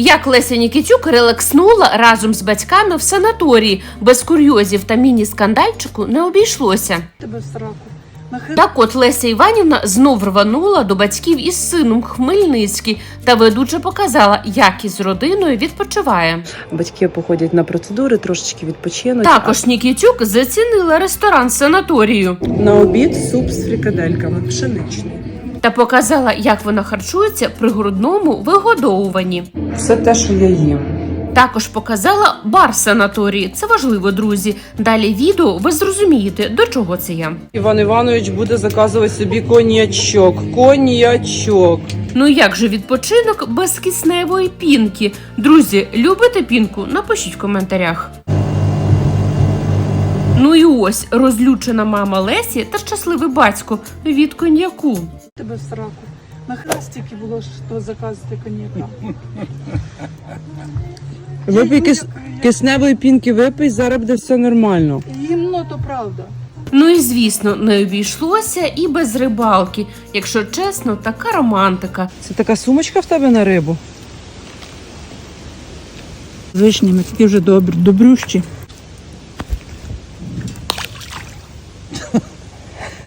Як Леся Нікітюк релакснула разом з батьками в санаторії без курйозів та міні-скандальчику не обійшлося. тебе в сраку. Так от Леся Іванівна знов рванула до батьків із сином Хмельницький та ведуче показала, як із родиною відпочиває. батьки походять на процедури, трошечки відпочинуть. Також Нікітюк зацінила ресторан санаторію на обід суп з фрикадельками, пшеничний. та показала, як вона харчується при грудному вигодовуванні. Все те, що я їм. Також показала бар санаторії. Це важливо, друзі. Далі відео ви зрозумієте, до чого це я. Іван Іванович буде заказувати собі коньячок. Коньячок. Ну як же відпочинок без кисневої пінки? Друзі, любите пінку? Напишіть в коментарях. Ну і ось розлючена мама Лесі та щасливий батько від коньяку. тебе в сраку. Нахер стільки було, що заказати коньяка. Випий кис... кисневої пінки випий, зараз буде все нормально. Гімно то правда. Ну і звісно, не обійшлося і без рибалки. Якщо чесно, така романтика. Це така сумочка в тебе на рибу? З вишнями, такі вже добрі, добрющі.